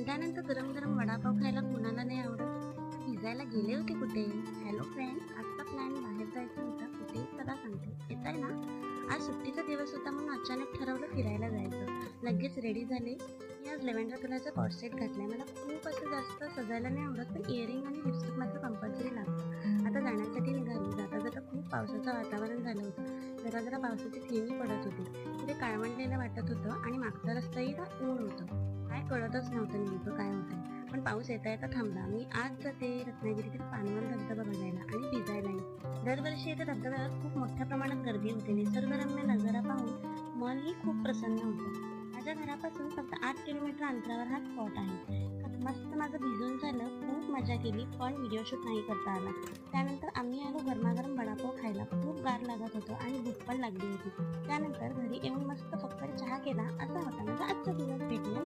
भिजल्यानंतर गरम गरम वडापाव खायला कोणाला नाही आवडत. भिजायला गेले होते कुठे? हॅलो फ्रेंड आजचा प्लॅन बाहेर जायचा होता. कुठे? चला सांगते. येत आहे ना? आज सुट्टीचा दिवस होता म्हणून अचानक ठरवलं फिरायला जायचं. लगेच रेडी झाले. मी आज लेव्हेंडर कलरचा कॉर्सेट घातलाय. मला खूप असं जास्त सजायला नाही आवडत पण इयरिंग आणि लिपस्टिक मात्र कंपल्सरी लागतं. आता जाण्यासाठी निघाली. जाता जाता खूप पावसाचं वातावरण झालं होतं. जरा जरा पावसाची थेंबी पडत होती. तिथे काळवंडलेलं वाटत होतं आणि मागचा रस्ताही ना ऊन होतं. कळतच नव्हतं नेमकं काय होतं पण पाऊस येता येता थांबला मी आज जाते रत्नागिरीतील पानवल धबधबा बघायला आणि भिजायलाही दरवर्षी इथे धबधब्यावर खूप मोठ्या प्रमाणात गर्दी होते. निसर्गरम्य नजारा पाहून मनही खूप प्रसन्न होतं. माझ्या घरापासून फक्त आठ किलोमीटर अंतरावर हा स्पॉट आहे. मस्त माझं भिजून झालं खूप मजा केली पण व्हिडिओ शूट नाही करता आला. त्यानंतर आम्ही आलो गरमागरम वडापाव खायला. खूप गार लागत होतो आणि भूक पण लागली होती. त्यानंतर घरी येऊन मस्त फक्त चहा केला. असा होता. माझा आजचा दिवस भेटूया.